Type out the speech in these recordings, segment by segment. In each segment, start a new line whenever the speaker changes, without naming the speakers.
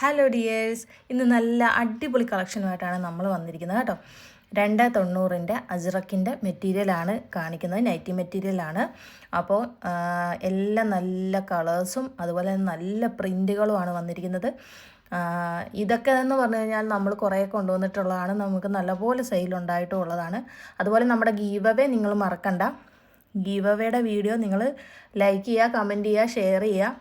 Hello dears ഇന്ന് നല്ല അടിപൊളി കളക്ഷനുമായിട്ടാണ് നമ്മൾ വന്നിരിക്കുന്നത് കേട്ടോ. രണ്ട് തൊണ്ണൂറിന്റെ അജ്രക്കിന്റെ മെറ്റീരിയലാണ് കാണിക്കുന്നത്. നൈറ്റി മെറ്റീരിയലാണ്. അപ്പോൾ എല്ലാ നല്ല കളേഴ്സും അതുപോലെ നല്ല പ്രിന്റുകളുമാണ് വന്നിരിക്കുന്നത്. ഇതൊക്കെ എന്ന് പറഞ്ഞു കഴിഞ്ഞാൽ നമ്മൾ കുറേ കൊണ്ടുവന്നിട്ടുള്ളതാണ്. നമുക്ക് നല്ലപോലെ സെയിലുണ്ടായിട്ടും ഉള്ളതാണ്. അതുപോലെ നമ്മുടെ ഗീവവേ നിങ്ങൾ മറക്കണ്ട. ഗീവവേയുടെ വീഡിയോ നിങ്ങൾ ലൈക്ക് ചെയ്യുക കമന്റ് ചെയ്യുക ഷെയർ ചെയ്യുക.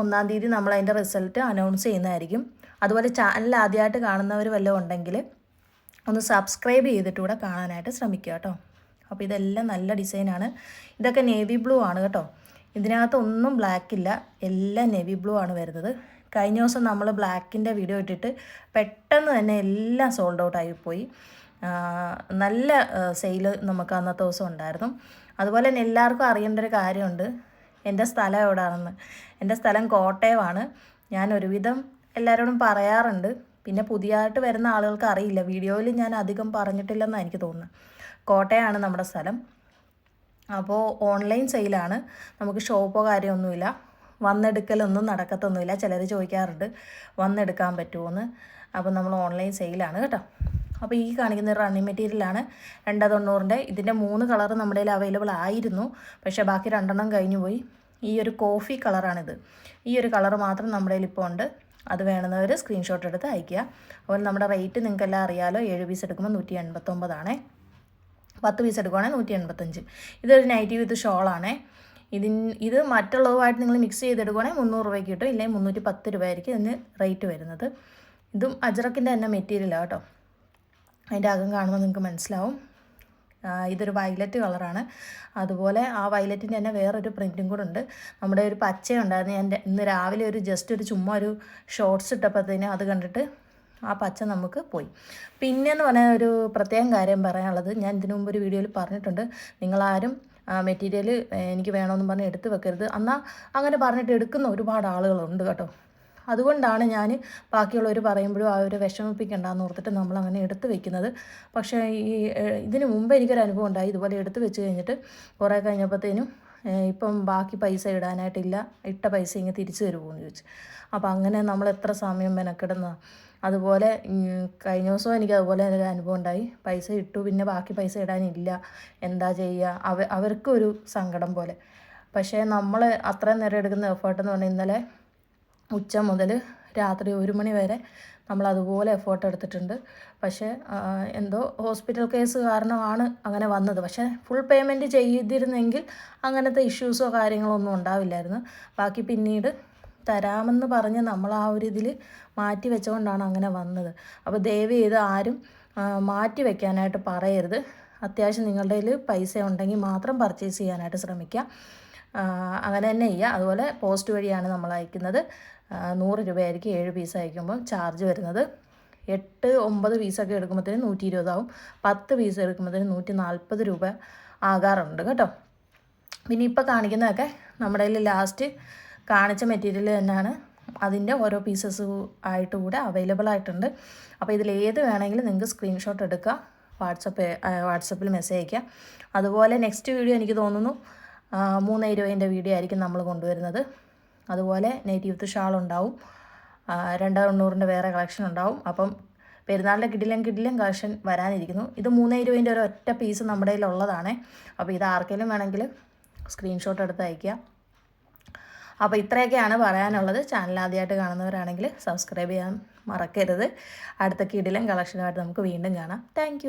ഒന്നാം തീയതി നമ്മൾ അതിന്റെ റിസൾട്ട് അനൗൺസ് ചെയ്യുന്നതായിരിക്കും. അതുപോലെ ചാനൽ ആദ്യമായിട്ട് കാണുന്നവർ വല്ലതും ഉണ്ടെങ്കിൽ ഒന്ന് സബ്സ്ക്രൈബ് ചെയ്തിട്ട് കൂടെ കാണാനായിട്ട് ശ്രമിക്കുക കേട്ടോ. അപ്പോൾ ഇതെല്ലാം നല്ല ഡിസൈനാണ് ഇതൊക്കെ നേവി ബ്ലൂ ആണ് കേട്ടോ. ഇതിനകത്ത് ഒന്നും ബ്ലാക്ക് ഇല്ല. എല്ലാം നേവി ബ്ലൂ ആണ് വരുന്നത്. കഴിഞ്ഞ ദിവസം നമ്മൾ ബ്ലാക്കിന്റെ വീഡിയോ ഇട്ടിട്ട് പെട്ടെന്ന് തന്നെ എല്ലാം സോൾഡ് ഔട്ട് ആയിപ്പോയി നല്ല സെയിൽ നമുക്ക് അന്നത്തെ ദിവസം ഉണ്ടായിരുന്നു. അതുപോലെ തന്നെ എല്ലാവർക്കും അറിയേണ്ട ഒരു കാര്യമുണ്ട്. എന്റെ സ്ഥലം എവിടെയാണെന്ന് എന്റെ സ്ഥലം കോട്ടയമാണ്. ഞാൻ ഒരുവിധം എല്ലാവരോടും പറയാറുണ്ട്. പിന്നെ പുതിയതായിട്ട് വരുന്ന ആളുകൾക്ക് അറിയില്ല. വീഡിയോയിൽ ഞാൻ അധികം പറഞ്ഞിട്ടില്ലെന്നാണ് എനിക്ക് തോന്നുന്നത്. കോട്ടയമാണ് നമ്മുടെ സ്ഥലം. അപ്പോൾ ഓൺലൈൻ സെയിലാണ്. നമുക്ക് ഷോപ്പോ കാര്യമൊന്നുമില്ല. വന്നെടുക്കലൊന്നും നടക്കത്തൊന്നുമില്ല. ചിലർ ചോദിക്കാറുണ്ട് വന്നെടുക്കാൻ പറ്റുമോ എന്ന്. അപ്പോൾ നമ്മൾ ഓൺലൈൻ സെയിലാണ് കേട്ടോ. അപ്പോൾ ഈ കാണിക്കുന്ന റണ്ണിങ് മെറ്റീരിയലാണ് രണ്ട് തൊണ്ണൂറിന്റെ ഇതിന്റെ മൂന്ന് കളർ നമ്മുടെ കയ്യിൽ അവൈലബിൾ ആയിരുന്നു. പക്ഷേ ബാക്കി രണ്ടെണ്ണം കഴിഞ്ഞു പോയി. ഈ ഒരു കോഫി കളറാണിത് ഈ ഒരു കളർ മാത്രം നമ്മുടെ കയ്യിൽ ഇപ്പോൾ ഉണ്ട്. അത് വേണമെന്നവർ സ്ക്രീൻഷോട്ട് എടുത്ത് അയയ്ക്കുക. അതുപോലെ നമ്മുടെ റേറ്റ് നിങ്ങൾക്കെല്ലാം അറിയാലോ. ഏഴ് പീസ് എടുക്കുമ്പോൾ നൂറ്റി എൺപത്തൊമ്പതാണേ പത്ത് പീസ് എടുക്കുവാണെങ്കിൽ നൂറ്റി എൺപത്തഞ്ച് ഇതൊരു നൈറ്റി വിത്ത് ഷോളാണേ ഇതിൻ ഇത് മറ്റുള്ളതുമായിട്ട് നിങ്ങൾ മിക്സ് ചെയ്തെടുക്കുവാണെങ്കിൽ മുന്നൂറ് രൂപയ്ക്ക് കിട്ടും. ഇല്ലെങ്കിൽ മുന്നൂറ്റി പത്ത് രൂപയായിരിക്കും ഇതിന് റേറ്റ് വരുന്നത്. ഇതും അജറക്കിന്റെ തന്നെ മെറ്റീരിയലാണ് കേട്ടോ. അതിന്റെ അകം കാണുമ്പോൾ നിങ്ങൾക്ക് മനസ്സിലാവും. ഇതൊരു വയലറ്റ് കളറാണ്. അതുപോലെ ആ വയലറ്റിന്റെ തന്നെ വേറൊരു പ്രിന്റും കൂടെ ഉണ്ട്. നമ്മുടെ ഒരു പച്ചയുണ്ടായിരുന്നു. ഞാൻ ര- ഇന്ന് രാവിലെ ഒരു ജസ്റ്റ് ഒരു ചുമ്മാ ഒരു ഷോർട്സ് ഇട്ടപ്പോഴത്തേനും അത് കണ്ടിട്ട് ആ പച്ച നമുക്ക് പോയി. പിന്നെന്ന് പറഞ്ഞാൽ ഒരു പ്രത്യേകം കാര്യം പറയാനുള്ളത് ഞാൻ ഇതിനു മുമ്പ് ഒരു വീഡിയോയിൽ പറഞ്ഞിട്ടുണ്ട്. നിങ്ങളാരും മെറ്റീരിയൽ എനിക്ക് വേണമെന്ന് പറഞ്ഞ് എടുത്ത് വെക്കരുത്. എന്നാൽ അങ്ങനെ പറഞ്ഞിട്ട് എടുക്കുന്ന ഒരുപാട് ആളുകളുണ്ട് കേട്ടോ. അതുകൊണ്ടാണ് ഞാൻ ബാക്കിയുള്ളവർ പറയുമ്പോഴും ആ ഒരു വിഷമിപ്പിക്കണ്ടെന്ന് ഓർത്തിട്ട് നമ്മൾ അങ്ങനെ എടുത്ത് വെക്കുന്നത്. പക്ഷേ ഈ ഇതിന് മുമ്പ് എനിക്കൊരു അനുഭവം ഉണ്ടായി. ഇതുപോലെ എടുത്ത് വെച്ച് കഴിഞ്ഞിട്ട് കുറേ കഴിഞ്ഞപ്പോഴത്തേനും ഇപ്പം ബാക്കി പൈസ ഇടാനായിട്ടില്ല. ഇട്ട പൈസ ഇങ്ങനെ തിരിച്ചു തരുമോയെന്ന് ചോദിച്ചു. അപ്പോൾ അങ്ങനെ നമ്മൾ എത്ര സമയം മെനക്കിടുന്ന അതുപോലെ കഴിഞ്ഞ ദിവസവും എനിക്ക് അതുപോലെ ഒരു അനുഭവം ഉണ്ടായി. പൈസ ഇട്ടു പിന്നെ ബാക്കി പൈസ ഇടാനില്ല. എന്താ ചെയ്യുക അവ അവർക്കൊരു സങ്കടം പോലെ. പക്ഷേ നമ്മൾ അത്രയും നേരം എടുക്കുന്ന എഫേർട്ട് എന്ന് പറഞ്ഞാൽ ഇന്നലെ ഉച്ച മുതൽ രാത്രി ഒരു മണി വരെ നമ്മൾ അതുപോലെ എഫേർട്ട് എടുത്തിട്ടുണ്ട്. പക്ഷേ എന്തോ ഹോസ്പിറ്റൽ കേസ് കാരണമാണ് അങ്ങനെ വന്നത്. പക്ഷേ ഫുൾ പേയ്മെന്റ് ചെയ്തിരുന്നെങ്കിൽ അങ്ങനത്തെ ഇഷ്യൂസോ കാര്യങ്ങളോ ഒന്നും ഉണ്ടാവില്ലായിരുന്നു. ബാക്കി പിന്നീട് തരാമെന്ന് പറഞ്ഞ് നമ്മൾ ആ ഒരു ഇതിൽ മാറ്റി വെച്ചുകൊണ്ടാണ് അങ്ങനെ വന്നത്. അപ്പോൾ ദയവ് ചെയ്ത് ആരും മാറ്റി വെക്കാനായിട്ട് പറയരുത്. അത്യാവശ്യം നിങ്ങളുടെ കയ്യിൽ പൈസ ഉണ്ടെങ്കിൽ മാത്രം പർച്ചേസ് ചെയ്യാനായിട്ട് ശ്രമിക്കുക. അങ്ങനെ തന്നെ ചെയ്യുക അതുപോലെ പോസ്റ്റ് വഴിയാണ് നമ്മൾ അയക്കുന്നത്. നൂറ് രൂപയായിരിക്കും ഏഴ് പീസ് അയക്കുമ്പോൾ ചാർജ് വരുന്നത്. എട്ട് ഒമ്പത് പീസൊക്കെ എടുക്കുമ്പോഴത്തേനും നൂറ്റി ഇരുപതാവും പത്ത് പീസ് എടുക്കുമ്പോഴത്തേനും നൂറ്റി നാൽപ്പത് രൂപ ആകാറുണ്ട് കേട്ടോ. പിന്നെ ഇപ്പോൾ കാണിക്കുന്നതൊക്കെ നമ്മുടെ കയ്യിൽ ലാസ്റ്റ് കാണിച്ച മെറ്റീരിയൽ തന്നെയാണ്. അതിന്റെ ഓരോ പീസസ് ആയിട്ട് കൂടെ അവൈലബിൾ ആയിട്ടുണ്ട്. അപ്പോൾ ഇതിൽ ഏത് വേണമെങ്കിലും നിങ്ങൾക്ക് സ്ക്രീൻഷോട്ട് എടുക്കുക വാട്സപ്പ് വാട്സപ്പിൽ മെസ്സേജ് അയക്കുക അതുപോലെ നെക്സ്റ്റ് വീഡിയോ എനിക്ക് തോന്നുന്നു മൂന്ന് ഇരുപതിന്റെ വീഡിയോ ആയിരിക്കും നമ്മൾ കൊണ്ടുവരുന്നത്. അതുപോലെ നെയ്റ്റ് യൂത്ത് ഷാൾ ഉണ്ടാവും. രണ്ട് തൊണ്ണൂറിന്റെ വേറെ കളക്ഷൻ ഉണ്ടാവും. അപ്പം പെരുന്നാളിന്റെ കിടിലും കിടിലും കളക്ഷൻ വരാനിരിക്കുന്നു. ഇത് മൂന്ന് ഇരുപതിന്റെ ഒരു ഒറ്റ പീസ് നമ്മുടെ കയ്യിലുള്ളതാണ്. അപ്പോൾ ഇത് ആർക്കെങ്കിലും വേണമെങ്കിൽ സ്ക്രീൻഷോട്ട് എടുത്ത് അയയ്ക്കുക. അപ്പോൾ ഇത്രയൊക്കെയാണ് പറയാനുള്ളത്. ചാനൽ ആദ്യമായിട്ട് കാണുന്നവരാണെങ്കിൽ സബ്സ്ക്രൈബ് ചെയ്യാൻ മറക്കരുത്. അടുത്ത കിടിലും കളക്ഷനുമായിട്ട് നമുക്ക് വീണ്ടും കാണാം. താങ്ക്